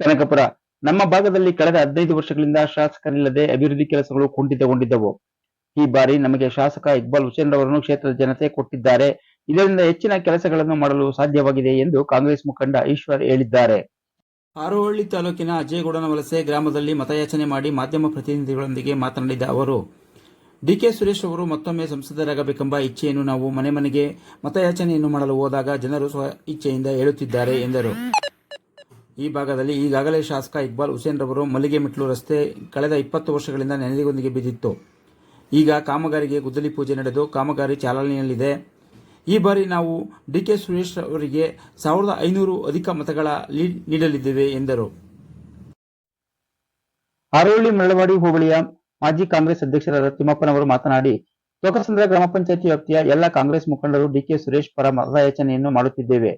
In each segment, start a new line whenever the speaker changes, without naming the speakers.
ಕನಕಪುರ. ನಮ್ಮ ಭಾಗದಲ್ಲಿ ಕಳೆದ ಹದಿನೈದು ವರ್ಷಗಳಿಂದ ಶಾಸಕರಿಲ್ಲದೆ ಅಭಿವೃದ್ಧಿ ಕೆಲಸಗಳು ಕುಂಠಿತಗೊಂಡಿದ್ದವು. ಈ ಬಾರಿ ನಮಗೆ ಶಾಸಕ ಇಕ್ಬಾಲ್ ಹುಸೇನ್ ರವರನ್ನು ಕ್ಷೇತ್ರದ ಜನತೆ ಕೊಟ್ಟಿದ್ದಾರೆ. ಇದರಿಂದ ಹೆಚ್ಚಿನ ಕೆಲಸಗಳನ್ನು ಮಾಡಲು ಸಾಧ್ಯವಾಗಿದೆ ಎಂದು ಕಾಂಗ್ರೆಸ್ ಮುಖಂಡ ಈಶ್ವರ್ ಹೇಳಿದ್ದಾರೆ.
ಹಾರೋಹಳ್ಳಿ ತಾಲೂಕಿನ ಅಜ್ಜೇಗೌಡನ ವಲಸೆ ಗ್ರಾಮದಲ್ಲಿ ಮತಯಾಚನೆ ಮಾಡಿ ಮಾಧ್ಯಮ ಪ್ರತಿನಿಧಿಗಳೊಂದಿಗೆ ಮಾತನಾಡಿದ ಅವರು, ಡಿಕೆ ಸುರೇಶ್ ಅವರು ಮತ್ತೊಮ್ಮೆ ಸಂಸದರಾಗಬೇಕೆಂಬ ಇಚ್ಛೆಯನ್ನು ನಾವು ಮನೆ ಮನೆಗೆ ಮತಯಾಚನೆಯನ್ನು ಮಾಡಲು ಹೋದಾಗ ಜನರು ಸ್ವ ಇಚ್ಛೆಯಿಂದ ಹೇಳುತ್ತಿದ್ದಾರೆ ಎಂದರು. ಈ ಭಾಗದಲ್ಲಿ ಈಗಾಗಲೇ ಶಾಸಕ ಇಕ್ಬಾಲ್ ಹುಸೇನ್ ರವರು ಮಲ್ಲಿಗೆ ಮೆಟ್ಲು ರಸ್ತೆ ಕಳೆದ ಇಪ್ಪತ್ತು ವರ್ಷಗಳಿಂದ ನೆನೆದಿಗೊಂದಿಗೆ ಬಿದ್ದಿತ್ತು. ಈಗ ಕಾಮಗಾರಿಗೆ ಗುದ್ದಲಿ ಪೂಜೆ ನಡೆದು ಕಾಮಗಾರಿ ಚಾಲನೆಯಲ್ಲಿದೆ. ಈ ಬಾರಿ ನಾವು ಡಿ ಕೆ ಸುರೇಶ್ ಅವರಿಗೆ ಸಾವಿರದ ಐನೂರು ಅಧಿಕ ಮತಗಳ ಲೀಡ್ ನೀಡಲಿದ್ದೇವೆ ಎಂದರು.
ಆರೋಳಿ ಮಳವಾಡಿ ಹೋಬಳಿಯ ಮಾಜಿ ಕಾಂಗ್ರೆಸ್ ಅಧ್ಯಕ್ಷರಾದ ತಿಮ್ಮಪ್ಪನವರು ಮಾತನಾಡಿ, ಲೋಕಸಂದ್ರ ಗ್ರಾಮ ಪಂಚಾಯತಿ ವ್ಯಾಪ್ತಿಯ ಎಲ್ಲ ಕಾಂಗ್ರೆಸ್ ಮುಖಂಡರು ಡಿಕೆ ಸುರೇಶ್ ಪರ ಮತಯಾಚನೆಯನ್ನು ಮಾಡುತ್ತಿದ್ದೇವೆ.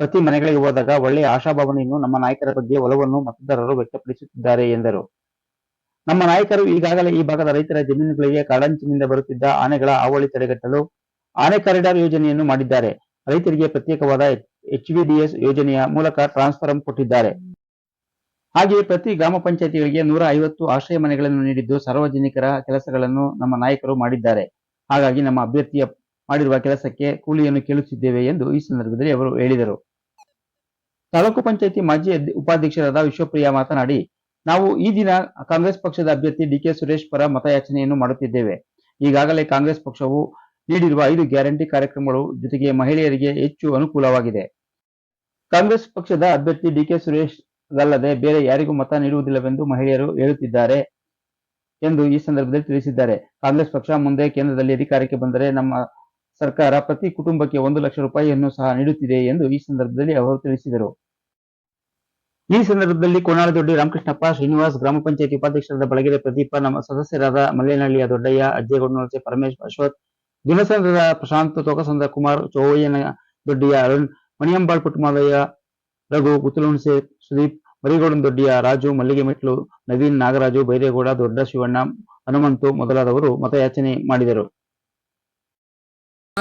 ಪ್ರತಿ ಮನೆಗಳಿಗೆ ಹೋದಾಗ ಒಳ್ಳೆಯ ಆಶಾಭಾವನೆಯನ್ನು ನಮ್ಮ ನಾಯಕರ ಬಗ್ಗೆ ಒಲವನ್ನು ಮತದಾರರು ವ್ಯಕ್ತಪಡಿಸುತ್ತಿದ್ದಾರೆ ಎಂದರು. ನಮ್ಮ ನಾಯಕರು ಈಗಾಗಲೇ ಈ ಭಾಗದ ರೈತರ ಜಮೀನುಗಳಿಗೆ ಕಾಡಂಚಿನಿಂದ ಬರುತ್ತಿದ್ದ ಆನೆಗಳ ಹಾವಳಿ ತಡೆಗಟ್ಟಲು ಆನೆ ಕಾರಿಡಾರ್ ಯೋಜನೆಯನ್ನು ಮಾಡಿದ್ದಾರೆ. ರೈತರಿಗೆ ಪ್ರತ್ಯೇಕವಾದ ಎಚ್ವಿಡಿಎಸ್ ಯೋಜನೆಯ ಮೂಲಕ ಟ್ರಾನ್ಸ್ಫಾರಂ ಕೊಟ್ಟಿದ್ದಾರೆ. ಹಾಗೆಯೇ ಪ್ರತಿ ಗ್ರಾಮ ಪಂಚಾಯತಿಗಳಿಗೆ ನೂರ ಐವತ್ತು ಆಶ್ರಯ ಮನೆಗಳನ್ನು ನೀಡಿದ್ದು ಸಾರ್ವಜನಿಕರ ಕೆಲಸಗಳನ್ನು ನಮ್ಮ ನಾಯಕರು ಮಾಡಿದ್ದಾರೆ. ಹಾಗಾಗಿ ನಮ್ಮ ಅಭ್ಯರ್ಥಿಯ ಮಾಡಿರುವ ಕೆಲಸಕ್ಕೆ ಕೂಲಿಯನ್ನು ಕೇಳುತ್ತಿದ್ದೇವೆ ಎಂದು ಈ ಸಂದರ್ಭದಲ್ಲಿ ಅವರು ಹೇಳಿದರು. ತಾಲೂಕು ಪಂಚಾಯತಿ ಮಾಜಿ ಉಪಾಧ್ಯಕ್ಷರಾದ ವಿಶ್ವಪ್ರಿಯ ಮಾತನಾಡಿ, ನಾವು ಈ ದಿನ ಕಾಂಗ್ರೆಸ್ ಪಕ್ಷದ ಅಭ್ಯರ್ಥಿ ಡಿಕೆ ಸುರೇಶ್ ಪರ ಮತಯಾಚನೆಯನ್ನು ಮಾಡುತ್ತಿದ್ದೇವೆ. ಈಗಾಗಲೇ ಕಾಂಗ್ರೆಸ್ ಪಕ್ಷವು ನೀಡಿರುವ ಐದು ಗ್ಯಾರಂಟಿ ಕಾರ್ಯಕ್ರಮಗಳು ಜೊತೆಗೆ ಮಹಿಳೆಯರಿಗೆ ಹೆಚ್ಚು ಅನುಕೂಲವಾಗಿದೆ. ಕಾಂಗ್ರೆಸ್ ಪಕ್ಷದ ಅಭ್ಯರ್ಥಿ ಡಿಕೆ ಸುರೇಶ್ ಅಲ್ಲದೆ ಬೇರೆ ಯಾರಿಗೂ ಮತ ನೀಡುವುದಿಲ್ಲವೆಂದು ಮಹಿಳೆಯರು ಹೇಳುತ್ತಿದ್ದಾರೆ ಎಂದು ಈ ಸಂದರ್ಭದಲ್ಲಿ ತಿಳಿಸಿದ್ದಾರೆ. ಕಾಂಗ್ರೆಸ್ ಪಕ್ಷ ಮುಂದೆ ಕೇಂದ್ರದಲ್ಲಿ ಅಧಿಕಾರಕ್ಕೆ ಬಂದರೆ ನಮ್ಮ ಸರ್ಕಾರ ಪ್ರತಿ ಕುಟುಂಬಕ್ಕೆ ಒಂದು ಲಕ್ಷ ರೂಪಾಯಿಯನ್ನು ಸಹ ನೀಡುತ್ತಿದೆ ಎಂದು ಈ ಸಂದರ್ಭದಲ್ಲಿ ಅವರು ತಿಳಿಸಿದರು. ಈ ಸಂದರ್ಭದಲ್ಲಿ ಕೋನಾಳದೊಡ್ಡಿ ರಾಮಕೃಷ್ಣಪ್ಪ ಶ್ರೀನಿವಾಸ್ ಗ್ರಾಮ ಪಂಚಾಯತಿ ಉಪಾಧ್ಯಕ್ಷರಾದ ಬಳಗೆರೆ ಪ್ರದೀಪ, ನಮ್ಮ ಸದಸ್ಯರಾದ ಮಲ್ಲೇನಹಳ್ಳಿಯ ದೊಡ್ಡಯ್ಯ ಅಜ್ಜೇಗೌಡನವಲಸೆ ಪರಮೇಶ್ ಅಶ್ವಥ್, ದಿನಸಂದ್ರದ ಪ್ರಶಾಂತ್, ತೋಕಸಂದ್ರ ಕುಮಾರ್, ಚೋವಯ್ಯನ ದೊಡ್ಡಿಯ ಅರುಣ್, ಮಣಿಯಂಬಾಳ್ ಪುಟ್ಟಮಾಲಯ್ಯ, ರಘು ಗುತ್ತಲುಣಸೆ ಸುದೀಪ್, ಮರಿಗೌಡನ್ ದೊಡ್ಡಿಯ ರಾಜು ಮಲ್ಲಿಗೆ ಮೆಟ್ಲು ನವೀನ್ ನಾಗರಾಜು, ಬೈರೇಗೌಡ, ದೊಡ್ಡ ಶಿವಣ್ಣ, ಹನುಮಂತು ಮೊದಲಾದವರು ಮತಯಾಚನೆ ಮಾಡಿದರು.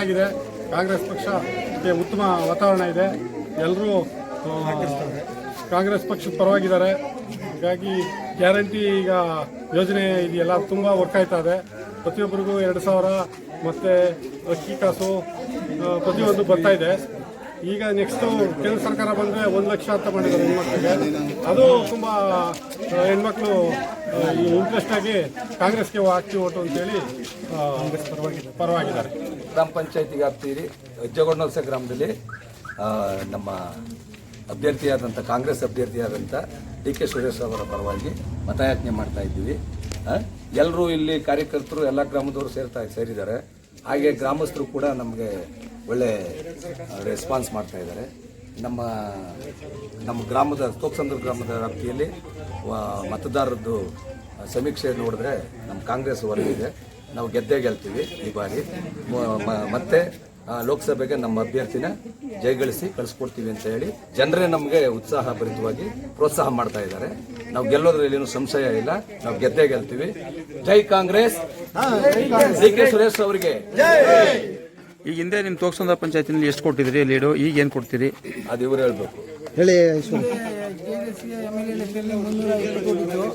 ಆಗಿದೆ ಕಾಂಗ್ರೆಸ್ ಪಕ್ಷಕ್ಕೆ ಉತ್ತಮ ವಾತಾವರಣ ಇದೆ. ಎಲ್ಲರೂ ಕಾಂಗ್ರೆಸ್ ಪಕ್ಷದ ಪರವಾಗಿದ್ದಾರೆ. ಹಾಗಾಗಿ ಗ್ಯಾರಂಟಿ ಈಗ ಯೋಜನೆ ಇದೆಯಲ್ಲ, ತುಂಬ ವರ್ಕ್ ಆಯ್ತಾ ಇದೆ. ಪ್ರತಿಯೊಬ್ಬರಿಗೂ ಎರಡು ಸಾವಿರ ಮತ್ತು ಅಕ್ಕಿ ಕಾಸು ಪ್ರತಿಯೊಂದು ಬರ್ತಾ ಇದೆ. ಈಗ ನೆಕ್ಸ್ಟು ಕೇಂದ್ರ ಸರ್ಕಾರ ಬಂದರೆ ಒಂದು ಲಕ್ಷ ಅಂತ ಮಾಡಿದ್ದಾರೆ ಹೆಣ್ಮಕ್ಳಿಗೆ. ಅದು ತುಂಬ ಹೆಣ್ಮಕ್ಳು ಇಂಟ್ರೆಸ್ಟ್ ಆಗಿ ಕಾಂಗ್ರೆಸ್ಗೆ ಹಾಕಿ ಓಟು ಅಂತೇಳಿ ಕಾಂಗ್ರೆಸ್ ಪರವಾಗಿ ಪರವಾಗಿದ್ದಾರೆ.
ಗ್ರಾಮ ಪಂಚಾಯತಿ ವ್ಯಾಪ್ತಿಯಲ್ಲಿ ಹೆಜ್ಜೆಗೊಂಡನವಲಸೆ ಗ್ರಾಮದಲ್ಲಿ ನಮ್ಮ ಅಭ್ಯರ್ಥಿಯಾದಂಥ ಕಾಂಗ್ರೆಸ್ ಅಭ್ಯರ್ಥಿಯಾದಂಥ ಡಿ ಕೆ ಸುರೇಶ್ ಅವರ ಪರವಾಗಿ ಮತಯಾಚನೆ ಮಾಡ್ತಾ ಇದ್ದೀವಿ. ಎಲ್ಲರೂ ಇಲ್ಲಿ ಕಾರ್ಯಕರ್ತರು ಎಲ್ಲ ಗ್ರಾಮದವರು ಸೇರ್ತಾ, ಸೇರಿದ್ದಾರೆ. ಹಾಗೆ ಗ್ರಾಮಸ್ಥರು ಕೂಡ ನಮಗೆ ಒಳ್ಳೆ ರೆಸ್ಪಾನ್ಸ್ ಮಾಡ್ತಾ ಇದ್ದಾರೆ. ನಮ್ಮ ನಮ್ಮ ಗ್ರಾಮದ ತೋಕ್ಸಂದ್ರ ಗ್ರಾಮದ ವ್ಯಾಪ್ತಿಯಲ್ಲಿ ಮತದಾರರದ್ದು ಸಮೀಕ್ಷೆ ನೋಡಿದ್ರೆ ನಮ್ಮ ಕಾಂಗ್ರೆಸ್ ಹೊರಗಿದೆ ನಾವು ಗೆದ್ದೇ ಗೆಲ್ತೀವಿ ಈ ಬಾರಿ. ಮತ್ತೆ ಲೋಕಸಭೆಗೆ ನಮ್ಮ ಅಭ್ಯರ್ಥಿನ ಜಯಗಳಿಸಿ ಕಳಿಸ್ಕೊಡ್ತೀವಿ ಅಂತ ಹೇಳಿ ಜನರೇ ನಮಗೆ ಉತ್ಸಾಹ ಭರಿತವಾಗಿ ಪ್ರೋತ್ಸಾಹ ಮಾಡ್ತಾ ಇದ್ದಾರೆ. ನಾವು ಗೆಲ್ಲೋದ್ರಲ್ಲಿ ಏನು ಸಂಶಯ ಇಲ್ಲ. ನಾವು ಗೆದ್ದೇ ಗೆಲ್ತೀವಿ. ಜೈ ಕಾಂಗ್ರೆಸ್. ಡಿ ಕೆ ಸುರೇಶ್ ಅವರಿಗೆ.
ಈಗ ಹಿಂದೆ ನಿಮ್ಮ ತೋಕ್ಸಂದ ಪಂಚಾಯತಿನಲ್ಲಿ ಎಷ್ಟು ಕೊಟ್ಟಿದ್ರಿ ಲೀಡು? ಈಗ ಏನು ಕೊಡ್ತೀರಿ?
ಅದು ಇವರು ಹೇಳ್ಬೇಕು.
ಜೆಡಿಎಸ್ಗೆ ಎಂ ಎಲ್ ಎಲೆಕ್ಷನಲ್ಲಿ ಮುನ್ನೂರ ಐವತ್ತು ಕೊಟ್ಟಿದ್ದು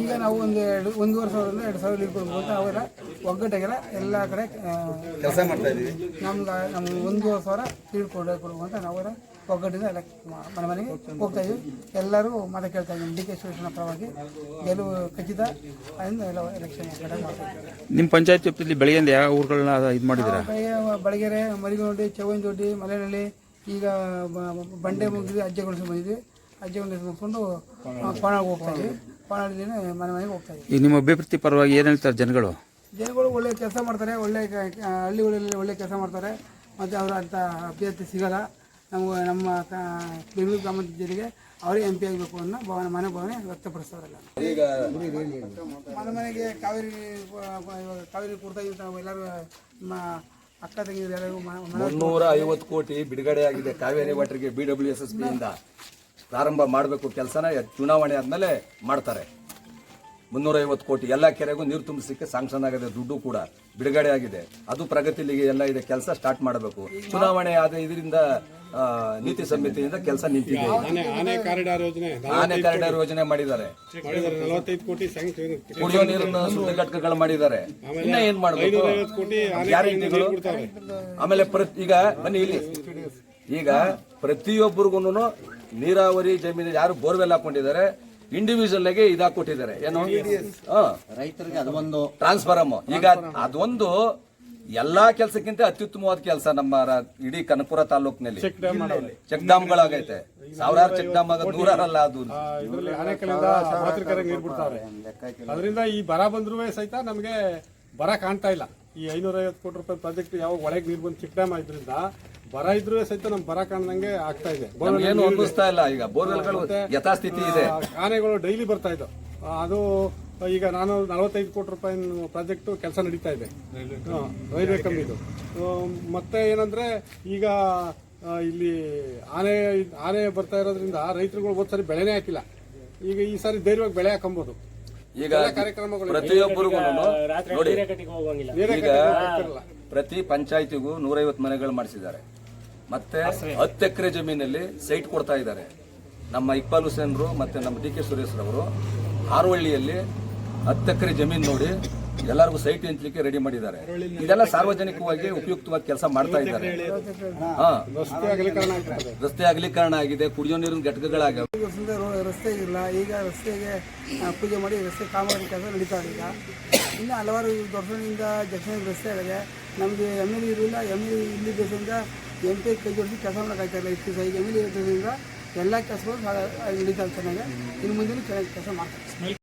ಈಗ ನಾವು ಒಂದು ಎರಡು ಒಂದೂವರೆ ಸಾವಿರದಿಂದ ಎರಡು ಸಾವಿರ ಲೀಡ್ ಕೊಡ್ಬೋದು ಅಂತ ಅವರ ಒಗ್ಗಟ್ಟಾಗೆಲ್ಲ ಎಲ್ಲ ಕಡೆ ಕೆಲಸ ಮಾಡ್ತಾ ಇದ್ದೀವಿ. ನಮ್ಗೆ ನಮ್ಗೆ ಒಂದೂವರೆ ಸಾವಿರ ಲೀಡ್ ಕೊಡ ಕೊಡುವಂತ ನಾವು ಅವರ ಒಗ್ಗಟ್ಟಿಂದ ಎಲ್ಲ ಮನೆ ಮನೆಗೆ ಹೋಗ್ತಾ ಇದ್ದೀವಿ. ಎಲ್ಲರೂ ಮತ ಕೇಳ್ತಾ ಇದ್ದೀವಿ. ಡಿ ಕೆ ಶಿವಕೃಷ್ಣ ಪರವಾಗಿ ಗೆಲುವು ಖಚಿತ ಅದರಿಂದ ಎಲ್ಲ ಎಲೆಕ್ಷನ್ ಕಡೆ ಮಾಡ್ತಾ
ನಿಮ್ಮ ಪಂಚಾಯತ್ ವ್ಯಾಪ್ತಿಯಲ್ಲಿ ಬೆಳಗ್ಗೆಯಿಂದ ಯಾವ ಊರುಗಳನ್ನ ಇದು ಮಾಡಿದ್ದೀರಾ?
ಬೆಳಗ್ಗೆ ಬಳಗೆರೆ ಮರಿಗೊಂಡಿ ಜೋಡಿ ಮಲೆನಹಳ್ಳಿ ಈಗ ಬಂಡೆ ಮುಗಿದ್ವಿ ಅಜ್ಜೆಗೊಳಿಸಿ ಬಂದಿದ್ವಿ. ಅಜ್ಜೆಗೊಳಿಸಿ ಮುಗಿಸ್ಕೊಂಡು ಪಾಣಾಗ ಹೋಗ್ತಾ ಮನೆ ಮನೆಗೆ ಹೋಗ್ತಾ
ಈಗ ನಿಮ್ಮ ಅಭಿವೃದ್ಧಿ ಪರವಾಗಿ ಏನು ಹೇಳ್ತಾರೆ ಜನಗಳು?
ಜನಗಳು ಒಳ್ಳೆ ಕೆಲಸ ಮಾಡ್ತಾರೆ ಒಳ್ಳೆ ಕ- ಹಳ್ಳಿಗಳಲ್ಲಿ ಒಳ್ಳೆ ಕೆಲಸ ಮಾಡ್ತಾರೆ. ಮತ್ತು ಅವರ ಅಂತ ಅಭ್ಯರ್ಥಿ ಸಿಗಲ್ಲ. ನಮಗೆ ನಮ್ಮ ಕ- ಬೆಂಗಳೂರು ಗ್ರಾಮದ ಜನರಿಗೆ ಅವರೇ ಎಂ ಪಿ ಆಗಬೇಕು ಅನ್ನೋ ಭಾವನೆ ಮನೆ ಭಾವನೆ ವ್ಯಕ್ತಪಡಿಸ್ತಾರಲ್ಲ ಮನೆ ಮನೆಗೆ ಕಾವೇರಿ ಇವಾಗ ಕಾವೇರಿ ಕೊಡ್ತಾ ಇದ್ದೀವಿ ನಾವು ಎಲ್ಲರೂ ನಮ್ಮ ಅಕ್ಕ ತಂಗಿದ್ರು ಎಲ್ಲರಿಗೂ
ಐವತ್ತು ಕೋಟಿ ಬಿಡುಗಡೆ ಆಗಿದೆ ಕಾವೇರಿ ವಾಟರ್ಗೆ ಬಿ ಡಬ್ಲ್ಯೂ ಎಸ್ ಎಸ್ ಇಂದ. ಪ್ರಾರಂಭ ಮಾಡಬೇಕು ಕೆಲಸನ ಚುನಾವಣೆ ಆದಮೇಲೆ ಮಾಡ್ತಾರೆ. ಮುನ್ನೂರೈವತ್ತು ಕೋಟಿ ಎಲ್ಲ ಕೆರೆಗೂ ನೀರು ತುಂಬಿಸಲಿಕ್ಕೆ ಸಾಂಕ್ಷನ್ ಆಗಿದೆ ದುಡ್ಡು ಕೂಡ ಬಿಡುಗಡೆ ಆಗಿದೆ. ಅದು ಪ್ರಗತಿಲಿಗೆ ಎಲ್ಲ ಇದೆ ಕೆಲಸ ಸ್ಟಾರ್ಟ್ ಮಾಡಬೇಕು. ಚುನಾವಣೆ ಆದ ಇದರಿಂದ ನೀತಿ ಸಂಹಿತೆಯಿಂದ ಕೆಲಸ ನಿಂತಿದೆ.
ಆನೆ ಕಾರಿಡಾರ್ ಯೋಜನೆ
ಮಾಡಿದ್ದಾರೆ.
ಸ್ಯಾಂಕ್ಷನ್
ಕುಡಿಯೋ ನೀರನ್ನ ಶುದ್ಧ ಘಟಕಗಳು ಮಾಡಿದ್ದಾರೆ ಇನ್ನ ಏನ್ ಮಾಡಬೇಕು?
ಯಾರು
ಗ್ಯಾರಂಟಿಗಳು ಆಮೇಲೆ ಈಗ ಬನ್ನಿ ಇಲ್ಲಿ. ಈಗ ಪ್ರತಿಯೊಬ್ಬರಿಗೂ ನೀರಾವರಿ ಜಮೀನು ಯಾರು ಬೋರ್ವೆಲ್ ಹಾಕೊಂಡಿದ್ದಾರೆ ಇಂಡಿವಿಜುವಲ್ ಆಗಿ ಇದಾಕೊಟ್ಟಿದ್ದಾರೆ ಏನು? ರೈತರಿಗೆ ಅದೊಂದು ಟ್ರಾನ್ಸ್ಫಾರಮ್ ಈಗ ಅದೊಂದು ಎಲ್ಲಾ ಕೆಲಸಕ್ಕಿಂತ ಅತ್ಯುತ್ತಮವಾದ ಕೆಲಸ ನಮ್ಮ ಇಡೀ ಕನಕಪುರ ತಾಲೂಕಿನಲ್ಲಿ. ಚೆಕ್ ಡ್ಯಾಮ್ಗಳಾಗೈತೆ. ಸಾವಿರಾರು ಚೆಕ್ ಡ್ಯಾಮ್ ಆಗ ನೂರಾರಲ್ಲ ಅದು.
ಅದರಿಂದ ಈ ಬರ ಬಂದ್ರೂ ಸಹಿತ ನಮಗೆ ಬರ ಕಾಣ್ತಾ ಇಲ್ಲ. ಈ ಐನೂರೈವತ್ತು ಕೋಟಿ ರೂಪಾಯಿ ಪ್ರಾಜೆಕ್ಟ್ ಯಾವಾಗ ಒಳಗೆ ನೀರು ಬಂದು ಚಿಕ್ಕ ಡ್ಯಾಮ್ ಆಯ್ತರಿಂದ ಬರ ಇದ್ರೂ ಸಹಿತ ನಮ್ ಬರ ಕಾಣ್ದಂಗೆ ಆಗ್ತಾ ಇದೆ.
ಏನು ಅನ್ನಿಸ್ತಾ ಇಲ್ಲ ಈಗ. ಬೋರ್ವೆಲ್ಗಳು ಯಥಾಸ್ಥಿತಿ ಇದೆ.
ಆನೆಗಳು ಡೈಲಿ ಬರ್ತಾ ಇದ್ದವು. ಅದು ಈಗ ನಾನು ನಲವತ್ತೈದು ಕೋಟಿ ರೂಪಾಯಿ ಪ್ರಾಜೆಕ್ಟ್ ಕೆಲಸ ನಡೀತಾ ಇದೆ. ರೈಲ್ವೆ ಕಂಬಿದು ಮತ್ತೆ ಏನಂದ್ರೆ ಈಗ ಇಲ್ಲಿ ಆನೆ ಆನೆ ಬರ್ತಾ ಇರೋದ್ರಿಂದ ರೈತರುಗಳು ಹೋದ್ ಸರಿ ಬೆಳೆನೇ ಹಾಕಿಲ್ಲ. ಈಗ ಈ ಸಾರಿ ಧೈರ್ಯವಾಗಿ ಬೆಳೆ ಹಾಕೊಂಬೋದು.
ಈಗ ಪ್ರತಿಯೊಬ್ಬರಿಗೂ ನೋಡಿ ಈಗ ಪ್ರತಿ ಪಂಚಾಯತಿಗೂ ನೂರೈವತ್ತು ಮನೆಗಳು ಮಾಡಿಸಿದ್ದಾರೆ. ಮತ್ತೆ ಹತ್ತು ಎಕರೆ ಜಮೀನಲ್ಲಿ ಸೈಟ್ ಕೊಡ್ತಾ ಇದ್ದಾರೆ. ನಮ್ಮ ಇಕ್ಬಾಲ್ ಹುಸೇನ್ರು ಮತ್ತೆ ನಮ್ಮ ಡಿ ಕೆ ಸುರೇಶ್ ರವರು ಹಾರೋಹಳ್ಳಿಯಲ್ಲಿ ಹತ್ತು ಎಕರೆ ಜಮೀನು ನೋಡಿ ಎಲ್ಲರಿಗೂ ಸೈಟ್ ಹಂಚಲಿಕ್ಕೆ ರೆಡಿ ಮಾಡಿದ್ದಾರೆ. ಇದೆಲ್ಲ ಸಾರ್ವಜನಿಕವಾಗಿ ಉಪಯುಕ್ತವಾಗಿ ಕೆಲಸ ಮಾಡ್ತಾ ಇದ್ದಾರೆ.
ರಸ್ತೆ ಅಗಲೀಕರಣ
ಆಗಿದೆ, ಕುಡಿಯೋ ನೀರಿನ ಘಟಕಗಳಾಗ
ಈ ರಸ್ತೆ ಇಲ್ಲ, ಈಗ ರಸ್ತೆಗೆ ಪೂಜೆ ಮಾಡಿ ರಸ್ತೆ ಕಾಮಗಾರಿ ಕೆಲಸ ನಡೀತಾ ಇದೆ ಇನ್ನು ಹಲವಾರು ದೊಡ್ಡದಿಂದ ಜಕ್ಷನ್ ರಸ್ತೆ ಇದೆ ನಮಗೆ ಎಂ ಎಲ್ ಇರಲಿಲ್ಲ. ಎಂ ಎಲ್ ಇಲ್ಲಿ ದೇಶದಿಂದ ಎಂ ಪಿ ಕೈ ಜೋಡಿಸಿ ಕೆಲಸ ಮಾಡೋಕ್ಕಾಗ್ತಾ ಇಲ್ಲ ಇಷ್ಟು ಈಗ ಎಂ ಎಲ್ ಇರೋದ್ರಿಂದ ಎಲ್ಲ ಕೆಲಸಗಳು ನಡೀತಾ ಚೆನ್ನಾಗಿ. ಇನ್ನು ಮುಂದೆ ಚೆನ್ನಾಗಿ ಕೆಲಸ ಮಾಡ್ತಾರೆ.